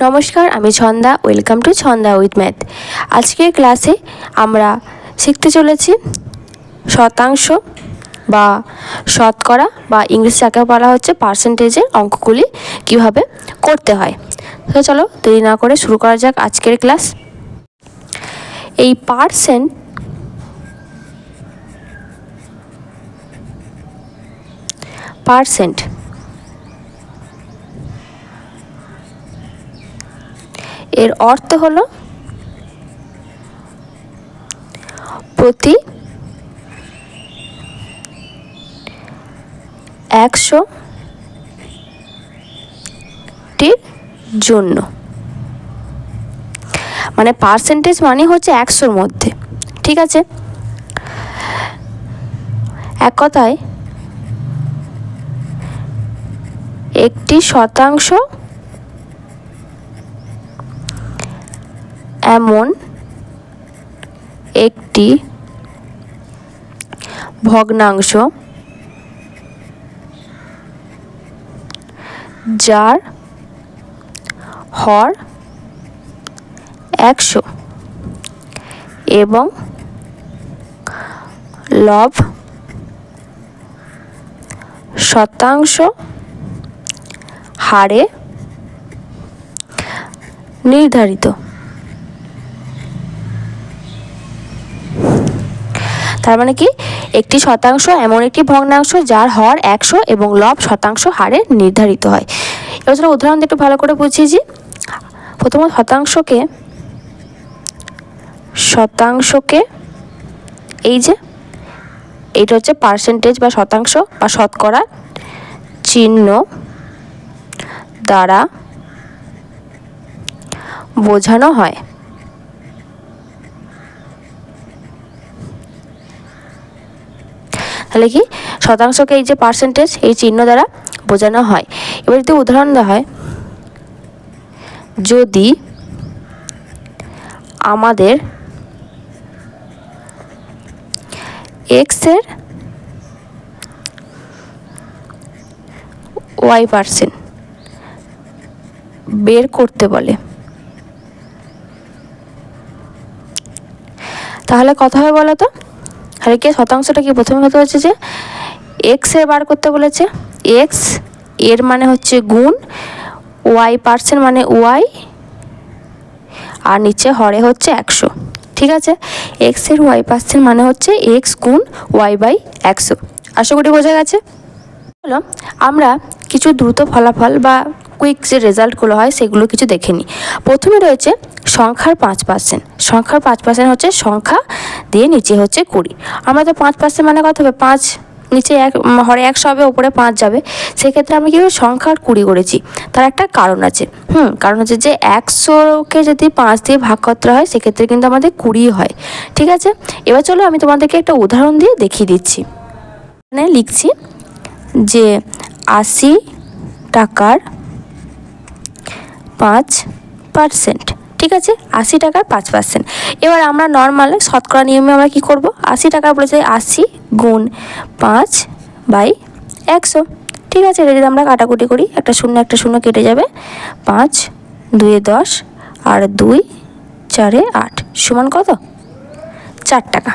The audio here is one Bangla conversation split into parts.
নমস্কার, আমি Chhanda, welcome to Chhanda with math. আজকের ক্লাসে আমরা শিখতে চলেছি শতাংশ বা শতকরা বা ইংলিশ যাকে বলা হচ্ছে পার্সেন্টেজের অঙ্কগুলি কীভাবে করতে হয়। তো চলো দেরি না করে শুরু করা যাক আজকের ক্লাস। এই পার্সেন্ট পার্সেন্ট এর অর্থ হলো প্রতি একশো টির জন্য। মানে পার্সেন্টেজ মানে হচ্ছে একশোর মধ্যে, ঠিক আছে? এক কথায় একটি শতাংশ এমন একটি ভগ্নাংশ যার হর একশো এবং লব শতাংশ হারে নির্ধারিত। তার মানে কি? একটি শতাংশ এমন একটি ভগ্নাংশ যার হর একশো এবং লব শতাংশ হারে নির্ধারিত হয়। এবার চলো উদাহরণ একটু ভালো করে বুঝিয়েছি প্রথমত শতাংশকে শতাংশকে এই যে, এইটা হচ্ছে পার্সেন্টেজ বা শতাংশ বা শতকরা চিহ্ন দ্বারা বোঝানো হয়। তাহলে কি? শতাংশকে এই যে পার্সেন্টেজ এই চিহ্ন দ্বারা বোঝানো হয়। এবার যদি উদাহরণ দেওয়া হয়, যদি আমাদের এক্সের ওয়াই পার্সেন্ট বের করতে বলে, তাহলে কথা হবে বলো তো তাহলে কি শতাংশটা কি প্রথমে কথা হচ্ছে যে এক্সের বার করতে বলেছে? এক্সের মানে হচ্ছে গুণ ওয়াই পার্সেন্ট মানে ওয়াই আর নিচে হরে হচ্ছে একশো। ঠিক আছে? এক্সের ওয়াই পার্সেন্ট মানে হচ্ছে এক্স গুণ ওয়াই বাই একশো। আশা করি বোঝা গেছে? হলো আমরা কিছু দ্রুত ফলাফল বা কুইক যে রেজাল্টগুলো হয়, সেগুলো কিছু দেখে নিই প্রথমে রয়েছে সংখ্যার পাঁচ পার্সেন্ট সংখ্যার পাঁচ পার্সেন্ট হচ্ছে সংখ্যা দিয়ে নিচে হচ্ছে কুড়ি। আমরা তো পাঁচ পার্সেন্ট মানে কত হবে? পাঁচ। নিচে এক, হরে একশো হবে, ওপরে পাঁচ যাবে। সেক্ষেত্রে আমরা কীভাবে সংখ্যার কুড়ি করেছি? তার একটা কারণ আছে। হুম, কারণ হচ্ছে যে একশোকে যদি পাঁচ দিয়ে ভাগ করতে হয়, সেক্ষেত্রে কিন্তু আমাদের কুড়ি হয়। ঠিক আছে? এবার চলো আমি তোমাদেরকে একটা উদাহরণ দিয়ে দেখিয়ে দিচ্ছি। মানে লিখছি যে আশি টাকার পাঁচ পার্সেন্ট ঠিক আছে? আশি টাকার পাঁচ পার্সেন্ট এবার আমরা নর্মাল শতকরা নিয়মে আমরা কি করব? আশি টাকার বলেছে আশি গুণ পাঁচ বাই একশো। ঠিক আছে? এটা যদি আমরা কাটাকুটি করি, একটা শূন্য একটা শূন্য কেটে যাবে। পাঁচ, দুয়ে দশ আর দুই, চারে আট। সমান কত? চার টাকা।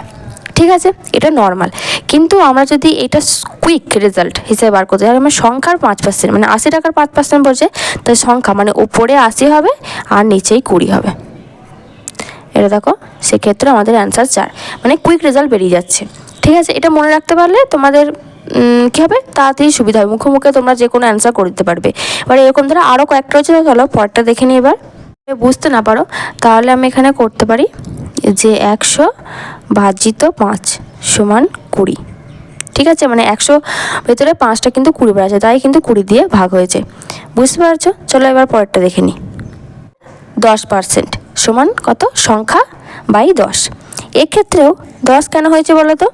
ঠিক আছে? এটা নর্মাল কিন্তু আমরা যদি এটা কুইক রেজাল্ট হিসেবে বার করতে চাই আমার সংখ্যার পাঁচ পার্সেন্ট মানে আশি টাকার পাঁচ পার্সেন্ট বলছে, তাই সংখ্যা মানে ওপরে আশি হবে আর নিচেই কুড়ি হবে। এটা দেখো, সেক্ষেত্রে আমাদের অ্যান্সার চার। মানে কুইক রেজাল্ট বেরিয়ে যাচ্ছে। ঠিক আছে, এটা মনে রাখতে পারলে তোমাদের কী হবে? তাড়াতাড়ি সুবিধা হবে। মুখে মুখে তোমরা যে কোনো অ্যান্সার করে দিতে পারবে। এবার এরকম ধরো আরও কয়েকটা রয়েছে চলো পরটা দেখে নিই এবার। বুঝতে না পারো, তাহলে আমি এখানে করতে পারি যে একশো ভাজিত পাঁচ। সমান কুড়ি। ঠিক আছে? মানে একশো ভেতরে পাঁচটা কিন্তু কুড়ি বার আছে তাই কিন্তু কুড়ি দিয়ে ভাগ হয়েছে। বুঝতে পারছ? চলো এবার পরেরটা দেখে নিই দশ পার্সেন্ট সমান কত? সংখ্যা বাই দশ। এক্ষেত্রেও দশ কেন হয়েছে বলো তো?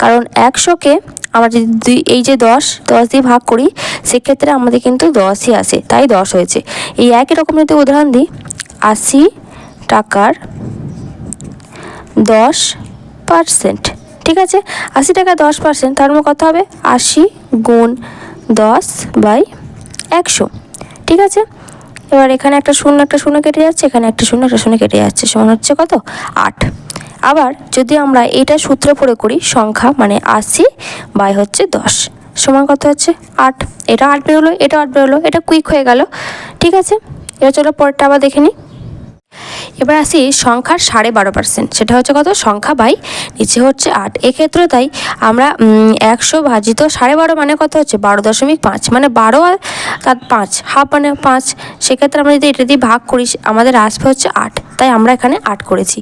কারণ একশোকে আমরা যদি দুই, এই যে দশ দশ দিয়ে ভাগ করি, সেক্ষেত্রে আমাদের কিন্তু দশই আসে, তাই দশ হয়েছে। এই একই রকম যদি উদাহরণ দিই, আশি টাকার দশ পার্সেন্ট ঠিক আছে? আশি টাকা দশ পার্সেন্ট তার মধ্যে কত হবে? আশি গুণ দশ বাই একশো। ঠিক আছে? এবার এখানে একটা শূন্য একটা শূন্য কেটে যাচ্ছে, এখানে একটা শূন্য একটা শূন্য কেটে যাচ্ছে, সমান হচ্ছে কত? আট। আবার যদি আমরা এটা সূত্র পড়ে করি, সংখ্যা মানে আশি বাই হচ্ছে দশ, সমান কত হচ্ছে? আট। এটা আট বেরোলো এটা আট বেরোলো এটা কুইক হয়ে গেল। ঠিক আছে? এবার চলো পরেরটা আবার দেখে নিই। এবার আসি সংখ্যার সাড়ে বারো পার্সেন্ট সেটা হচ্ছে কত? সংখ্যা বাই নিচে হচ্ছে আট। এক্ষেত্রে তাই আমরা একশো ভাজিত সাড়ে বারো মানে কত হচ্ছে? বারো দশমিক পাঁচ। মানে বারো আর তার পাঁচ, হাফ মানে পাঁচ। সেক্ষেত্রে আমরা যদি এটা দিয়ে ভাগ করি, আমাদের আসবে হচ্ছে আট। তাই আমরা এখানে আট করেছি।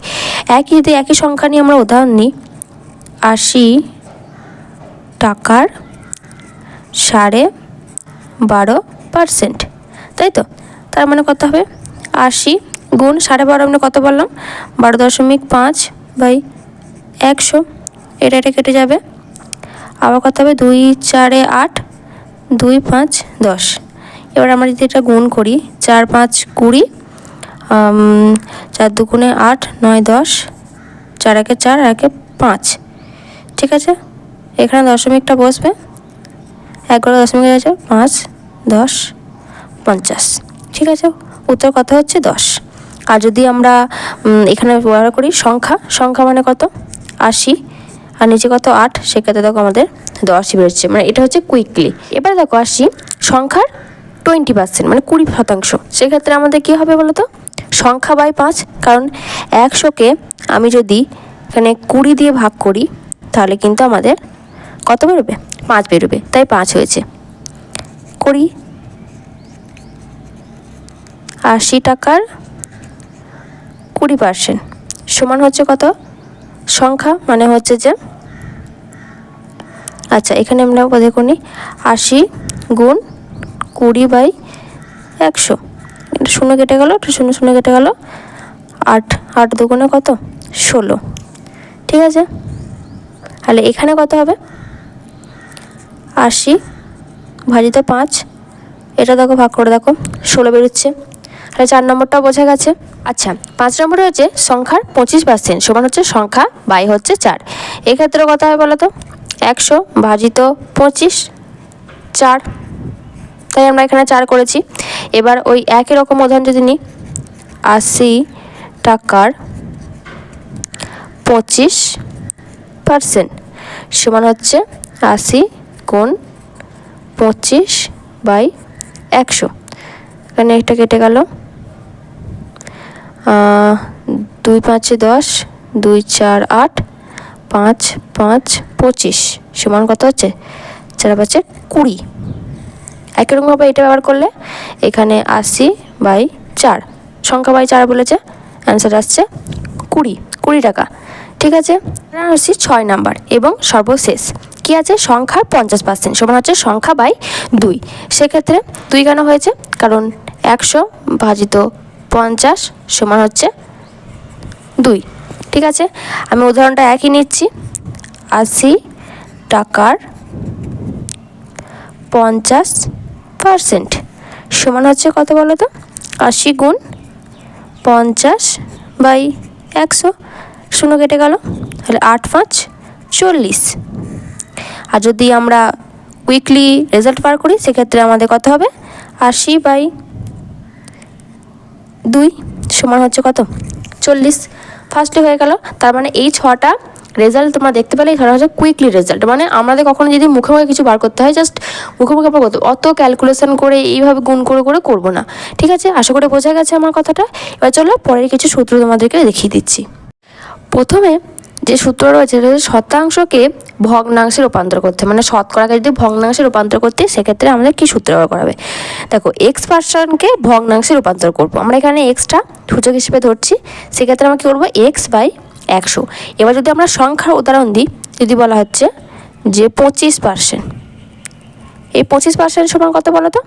একই যদি একই সংখ্যা নিয়ে আমরা উদাহরণ নিই আশি টাকার সাড়ে বারো পার্সেন্ট তাই তো? তার মানে কত হবে? আশি গুণ সাড়ে বারো আমরা কত বললাম? বারো দশমিক পাঁচ বাই একশো। এটা এটা কেটে যাবে। আবার কত হবে? দুই চারে আট, দুই পাঁচ দশ। এবার আমরা যদি এটা গুণ করি, চার পাঁচ কুড়ি চার দুগুণে আট, নয় দশ, চার একে চার একে পাঁচ। ঠিক আছে? এখানে দশমিকটা বসবে। এগারো দশমিক আছে পাঁচ, দশ, পঞ্চাশ। ঠিক আছে? উত্তর কথা হচ্ছে? দশ। আর যদি আমরা এখানে ব্যবহার করি সংখ্যা সংখ্যা মানে কত? আশি। আর নিচে কত? আট। সেক্ষেত্রে দেখো আমাদের দশই বেরোচ্ছে। মানে এটা হচ্ছে কুইকলি এবার দেখো আসি, সংখ্যার টোয়েন্টি পার্সেন্ট মানে কুড়ি শতাংশ। সেক্ষেত্রে আমাদের কী হবে বলো তো সংখ্যা বাই পাঁচ। কারণ একশোকে আমি যদি এখানে কুড়ি দিয়ে ভাগ করি, তাহলে কিন্তু আমাদের কত বেরোবে? পাঁচ বেরোবে। তাই পাঁচ হয়েছে। কুড়ি। আশি টাকার কুড়ি পার্সেন্ট সমান হচ্ছে কত? সংখ্যা মানে হচ্ছে যে আচ্ছা এখানে আমরা করি আশি গুণ কুড়ি বাই একশো। এটা শূন্য কেটে গেল একটা শূন্য শূন্য কেটে গেল। আট আট দুগুণে কত? ষোলো। ঠিক আছে? তাহলে এখানে কত হবে? আশি ভাজিত পাঁচ। এটা দেখো, ভাগ করে দেখো। ষোলো বেরোচ্ছে। তাহলে চার নম্বরটা বোঝা গেছে। আচ্ছা পাঁচ নম্বরে হচ্ছে সংখ্যার পঁচিশ পার্সেন্ট সমান হচ্ছে সংখ্যা, বাই হচ্ছে চার। এক্ষেত্রে কথা হয় বলো তো একশো ভাজিত পঁচিশ, চার। তাই আমরা এখানে চার করেছি। এবার ওই একই রকম উদাহরণ যদি নিই, আশি টাকার পঁচিশ পার্সেন্ট সমান হচ্ছে আশি গুণ পঁচিশ বাই একশো। এখানে একটা কেটে গেল। দুই পাঁচে দশ, দুই চার আট, পাঁচ পাঁচ পঁচিশ, সমান কত হচ্ছে? চার পাঁচে কুড়ি। একই রকমভাবে এটা ব্যবহার করলে এখানে আশি বাই চার। সংখ্যা বাই চার বলেছে অ্যান্সার আসছে কুড়ি কুড়ি টাকা। ঠিক আছে? আসছি ছয় নাম্বার এবং সর্বশেষ। কি আছে? সংখ্যার পঞ্চাশ পার্সেন্ট সমান হচ্ছে সংখ্যা বাই দুই। সেক্ষেত্রে দুই কেন হয়েছে? কারণ একশো ভাজিত পঞ্চাশ সমান হচ্ছে দুই। ঠিক আছে? আমি উদাহরণটা একই নিচ্ছি। আশি টাকার পঞ্চাশ পারসেন্ট। সমান হচ্ছে কত বলো তো? আশি গুণ পঞ্চাশ বাই একশো। শূন্য কেটে গেল। তাহলে আট পাঁচ চল্লিশ। আর যদি আমরা উইকলি রেজাল্ট বার করি, সেক্ষেত্রে আমাদের কত হবে? আশি বাই দুই সমান হচ্ছে কত? চল্লিশ। ফার্স্টলি হয়ে গেল, তার মানে এই ছটা রেজাল্ট তোমরা দেখতে পেলে ধরা হচ্ছে কুইকলি রেজাল্ট মানে আমাদের কখনো যদি মুখে মুখে কিছু বার করতে হয় জাস্ট মুখে মুখে আমরা করতে অত ক্যালকুলেশন করে, এইভাবে গুণ করে করে করব না। ঠিক আছে? আশা করে বোঝা গেছে আমার কথাটা। এবার চলো পরের কিছু সূত্র তোমাদেরকে দেখিয়ে দিচ্ছি। প্রথমে যে সূত্র রয়েছে শতাংশকে ভগ্নাংশে রূপান্তর করতে মানে শতকরাকে যদি ভগ্নাংশে রূপান্তর করতে সেক্ষেত্রে আমাদের কি সূত্র ব্যবহার করা হবে? দেখো এক্স পার্সনকে ভগ্নাংশে রূপান্তর করব। আমরা এখানে এক্সটা সূচক হিসেবে ধরছি। সেক্ষেত্রে আমরা কী করব? এক্স বাই একশো। এবার যদি আমরা সংখ্যার উদাহরণ দিই, যদি বলা হচ্ছে যে পঁচিশ পার্সেন্ট। এই পঁচিশ পার্সেন্ট সমান কত বলো তো?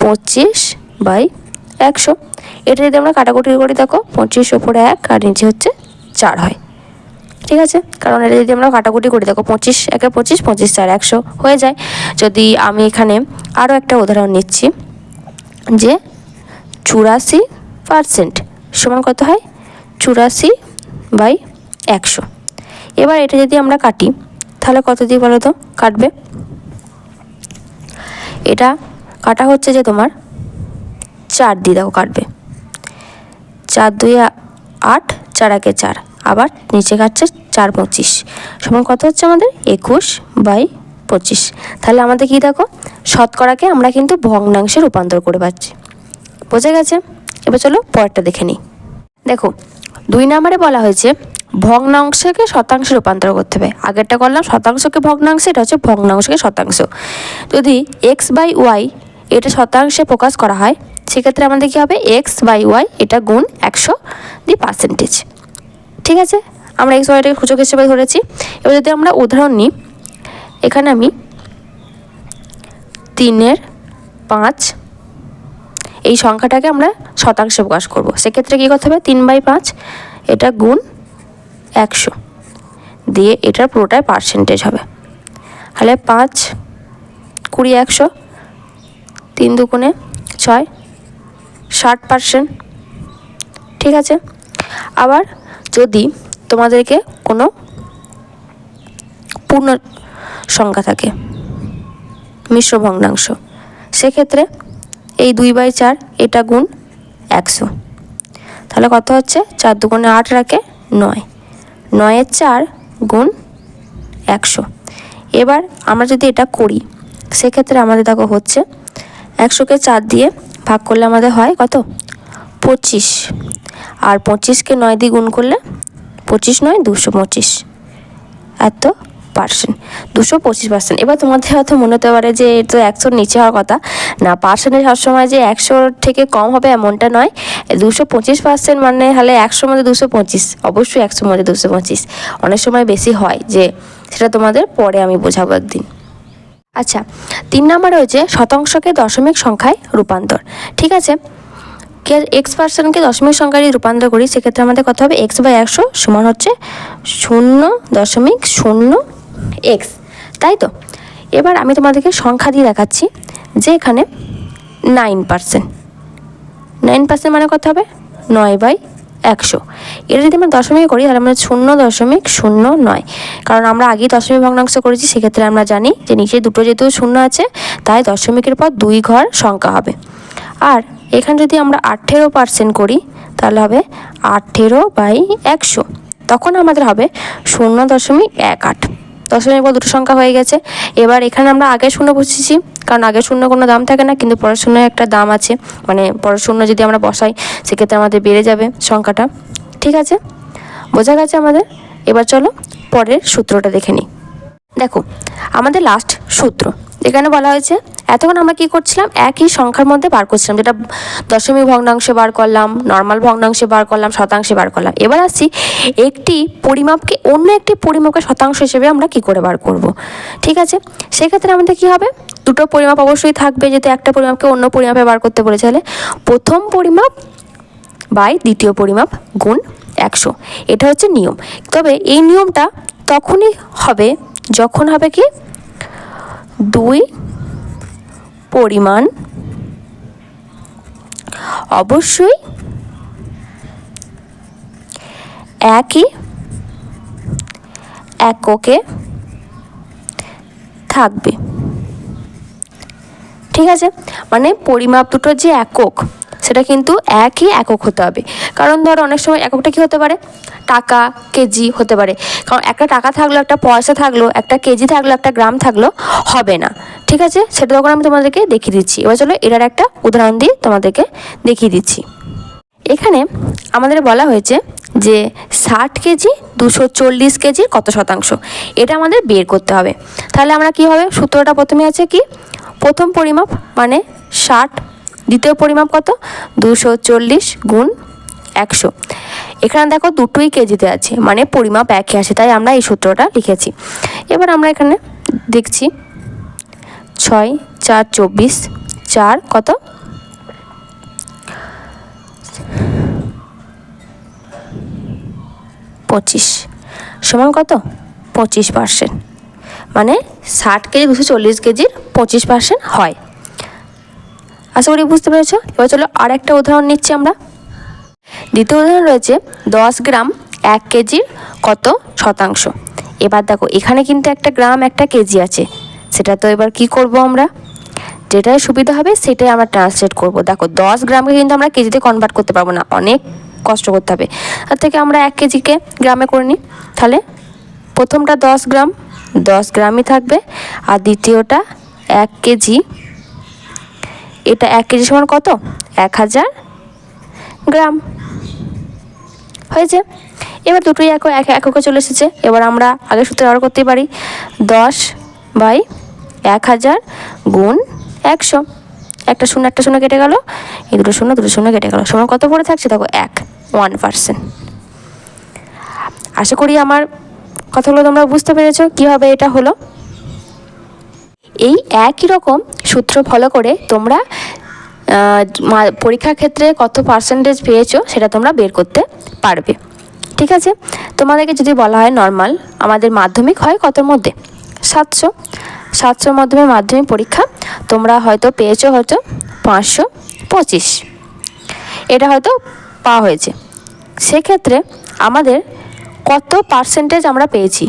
পঁচিশ বাই একশো। এটা যদি আমরা কাটাকুটি করি, দেখো, পঁচিশ ওপরে এক আর নিচে হচ্ছে চার হয়। ঠিক আছে? কারণ এটা যদি আমরা কাটাকুটি করি, দেখো পঁচিশ, একে পঁচিশ পঁচিশ চার একশো হয়ে যায়। যদি আমি এখানে আরও একটা উদাহরণ নিচ্ছি, যে চুরাশি পারসেন্ট সমান কত হয়? চুরাশি বাই একশো। এবার এটা যদি আমরা কাটি, তাহলে কত দিয়ে বলো তো? কাটবে? এটা কাটা হচ্ছে যে তোমার চার দিয়ে দেখো কাটবে। চার দুই আট, চার একে চার। আবার নিচে কাটছে চার পঁচিশ। সমান কত হচ্ছে আমাদের? একুশ বাই পঁচিশ। তাহলে আমাদের কি দেখো? শতকরাকে আমরা কিন্তু ভগ্নাংশে রূপান্তর করে পাচ্ছি। বোঝা গেছে? এবার চলো পরেরটা দেখে নিই। দেখো, দুই নম্বরে বলা হয়েছে ভগ্নাংশকে শতাংশে রূপান্তর করতে হবে। আগেরটা করলাম, শতাংশকে ভগ্নাংশে, এটা হচ্ছে ভগ্নাংশকে শতাংশ। যদি এক্স বাই ওয়াই এটা শতাংশে প্রকাশ করা হয়, সেক্ষেত্রে আমাদের কী হবে? এক্স বাই ওয়াই এটা গুণ একশো দি পার্সেন্টেজ। ঠিক আছে? আমরা এক্স ওয়াইটাকে সূচক হিসেবে ধরেছি এবার যদি আমরা উদাহরণ নিই, এখানে আমি তিনের পাঁচ, এই সংখ্যাটাকে আমরা শতাংশে প্রকাশ করব। সেক্ষেত্রে কী করতে হবে? তিন বাই পাঁচ, এটা গুণ একশো। দিয়ে এটার পুরোটাই পার্সেন্টেজ হবে। তাহলে পাঁচ কুড়ি একশো, তিন দুগুণে ছয়, ষাট পার্সেন্ট ঠিক আছে? আবার যদি তোমাদেরকে কোনো পূর্ণ সংখ্যা থাকে, মিশ্র ভগ্নাংশ। সেক্ষেত্রে এই দুই বাই চার এটা গুণ একশো। তাহলে কত হচ্ছে? চার দুগুণে আট রাখে নয়। নয়ের চার গুণ একশো। এবার আমরা যদি এটা করি, সেক্ষেত্রে আমাদের দেখো হচ্ছে একশোকে চার দিয়ে ভাগ করলে আমাদের হয় কত? পঁচিশ। আর পঁচিশকে নয় দিয়ে গুণ করলে পঁচিশ নয়, দুশো পঁচিশ। এত পার্সেন্ট দুশো পঁচিশ পার্সেন্ট এবার তোমাদের হয়তো মনে হতে পারে যে এটা তো একশোর নিচে হওয়ার কথা। না পার্সেন্টে সবসময় যে একশোর থেকে কম হবে এমনটা নয়। দুশো পঁচিশ পার্সেন্ট মানে হলে একশোর মধ্যে দুশো পঁচিশ। অবশ্যই একশোর মধ্যে দুশো পঁচিশ। অনেক সময় বেশি হয় যে সেটা তোমাদের পরে আমি বোঝাবো একদিন। আচ্ছা তিন নম্বর রয়েছে শতাংশকে দশমিক সংখ্যায় রূপান্তর। ঠিক আছে? কে এক্স পার্সেন্টকে দশমিক সংখ্যায় যদি রূপান্তর করি, সেক্ষেত্রে আমাদের কত হবে? এক্স বাই একশো সমান হচ্ছে শূন্য দশমিক শূন্য এক্স তাই তো? এবার আমি তোমাদেরকে সংখ্যা দিয়ে দেখাচ্ছি, যে এখানে নাইন পার্সেন্ট নাইন পার্সেন্ট মানে কত হবে? নয় বাই একশো। এটা যদি আমরা দশমিক করি, তাহলে আমরা শূন্য দশমিক শূন্য নয়। কারণ আমরা আগেই দশমিক ভগ্নাংশ করেছি, সেক্ষেত্রে আমরা জানি যে নিচে দুটো যেহেতু শূন্য আছে, তাই দশমিকের পর দুই ঘর সংখ্যা হবে। আর এখানে যদি আমরা আঠেরো পার্সেন্ট করি, তাহলে হবে আঠেরো বাই একশো। তখন আমাদের হবে শূন্য দশমিক এক আট। দশমিক পর দুটো সংখ্যা হয়ে গেছে। এবার এখানে আমরা আগে শূন্য বসেছি কারণ আগে শূন্য কোনো দাম থাকে না, কিন্তু পরের শূন্য একটা দাম আছে। মানে পরের শূন্য যদি আমরা বসাই, সেক্ষেত্রে আমাদের বেড়ে যাবে সংখ্যাটা। ঠিক আছে? বোঝা গেছে আমাদের? এবার চলো পরের সূত্রটা দেখে নিই। দেখো, আমাদের লাস্ট সূত্র। এখানে বলা হয়েছে, এতক্ষণ আমরা কি করছিলাম? একই সংখ্যার মধ্যে বার করছিলাম, যেটা দশমিক ভগ্নাংশে বার করলাম নর্মাল ভগ্নাংশে বার করলাম, শতাংশে বার করলাম। এবার আসছি একটি পরিমাপকে, অন্য একটি পরিমাপকে শতাংশ হিসেবে আমরা কি করে বার করব? ঠিক আছে? সেক্ষেত্রে আমাদের কি হবে? দুটো পরিমাপ অবশ্যই থাকবে, যেহেতু একটা পরিমাপকে অন্য পরিমাপে বার করতে বলেছে প্রথম পরিমাপ বাই দ্বিতীয় পরিমাপ গুণ একশো। এটা হচ্ছে নিয়ম। তবে এই নিয়মটা তখনই হবে, যখন হবে কি? দুই পরিমাণ। অবশ্যই একই এককে থাকবে। ঠিক আছে? মানে পরিমাপ দুটো যে একক সেটা কিন্তু একই একক হতে হবে। কারণ ধরো অনেক সময় এককটা কী হতে পারে? টাকা, কেজি হতে পারে। কারণ একটা টাকা থাকল, একটা পয়সা থাকল, একটা কেজি থাকল, একটা গ্রাম থাকল, হবে না। ঠিক আছে? সেটা তখন আমি তোমাদেরকে দেখিয়ে দিচ্ছি। এবার চলো এটার একটা উদাহরণ দিয়ে তোমাদেরকে দেখিয়ে দিচ্ছি। এখানে আমাদের বলা হয়েছে যে ষাট কেজি, দুশো চল্লিশ কেজির কত শতাংশ? এটা আমাদের বের করতে হবে। তাহলে আমরা কি হবে? সূত্রটা প্রথমে আছে কি? প্রথম পরিমাপ মানে ষাট দ্বিতীয় পরিমাপ কত? দুশো চল্লিশ গুণ একশো। এখানে দেখো দুটোই কেজিতে আছে মানে পরিমাপ একই আছে, তাই আমরা এই সূত্রটা লিখেছি। এবার আমরা এখানে দেখছি ছয়, চার, চব্বিশ, চার কত? পঁচিশ। সমান কত? পঁচিশ পার্সেন্ট মানে ষাট কেজি, দুশো চল্লিশ কেজির পঁচিশ পার্সেন্ট হয়। আশা করি বুঝতে পেরেছ? এবার চলো আর একটা উদাহরণ নিচ্ছি আমরা। দ্বিতীয় উদাহরণ রয়েছে, দশ গ্রাম এক কেজির কত শতাংশ? এবার দেখো, এখানে কিন্তু একটা গ্রাম, একটা কেজি আছে। সেটা তো এবার কি করব আমরা? যেটাই সুবিধা হবে, সেটাই আমরা ট্রান্সলেট করব। দেখো, দশ গ্রামকে কিন্তু আমরা কেজিতে কনভার্ট করতে পারব না। অনেক কষ্ট করতে হবে। তার থেকে আমরা এক কেজিকে গ্রামে করে নিই। তাহলে প্রথমটা দশ গ্রাম, দশ গ্রামই থাকবে। আর দ্বিতীয়টা এক কেজি এটা এক কেজি সমান কত? এক হাজার গ্রাম। হয়েছে। এবার দুটোই এক এক এককে চলে এসেছে। এবার আমরা আগে সূত্রে আরও করতে পারি। দশ বাই এক হাজার গুণ একশো। একটা শূন্য একটা শূন্য কেটে গেল। এই দুটো শূন্য দুটো শূন্য কেটে গেল। সময় কত পড়ে থাকছে? দেখো, এক। One percent. আশা করি আমার কথাগুলো তোমরা বুঝতে পেরেছ কীভাবে এটা হলো। এই একই রকম সূত্র ফলো করে তোমরা পরীক্ষার ক্ষেত্রে কত পার্সেন্টেজ পেয়েছ সেটা তোমরা বের করতে পারবে। ঠিক আছে? তোমাদেরকে যদি বলা হয় নর্মাল আমাদের মাধ্যমিক হয় কতর মধ্যে? সাতশো। সাতশোর মাধ্যমে মাধ্যমিক পরীক্ষা তোমরা হয়তো পেয়েছ হয়তো পাঁচশো পঁচিশ। এটা হয়তো পাওয়া হয়েছে। সেক্ষেত্রে আমাদের কত পার্সেন্টেজ আমরা পেয়েছি?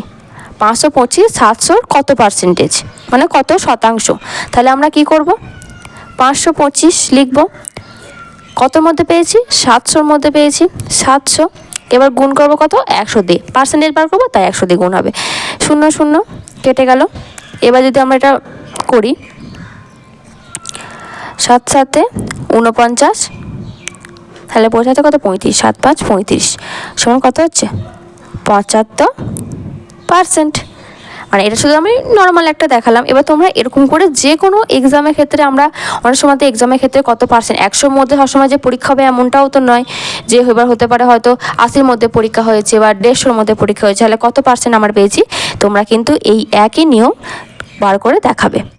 পাঁচশো পঁচিশ, সাতশোর কত পার্সেন্টেজ মানে কত শতাংশ? তাহলে আমরা কি করব? পাঁচশো পঁচিশ লিখব। কতর মধ্যে পেয়েছি? সাতশোর মধ্যে পেয়েছি। সাতশো। এবার গুণ করব কত? একশো দিয়ে। পার্সেন্টেজ বার করব, তাই একশো দিয়ে গুণ হবে। শূন্য শূন্য। কেটে গেল। এবার যদি আমরা এটা করি, সাত সাতে ঊনপঞ্চাশ। তাহলে বোঝাতে কত? পঁয়ত্রিশ। সাত পাঁচ, পঁয়ত্রিশ। সমান কত হচ্ছে? পঁচাত্তর পার্সেন্ট। মানে এটা শুধু আমি নর্মাল একটা দেখালাম। এবার তোমরা এরকম করে যে কোনো এক্সামের ক্ষেত্রে আমরা অনেক সময় তো এক্সামের ক্ষেত্রে কত পার্সেন্ট একশোর মধ্যে সবসময় যে পরীক্ষা হবে এমনটাও তো নয় যে এবার হতে পারে হয়তো আশির মধ্যে পরীক্ষা হয়েছে বা দেড়শোর মধ্যে পরীক্ষা হয়েছে। তাহলে কত পার্সেন্ট আমরা পেয়েছি? তোমরা কিন্তু এই একই নিয়ম বার করে দেখাবে।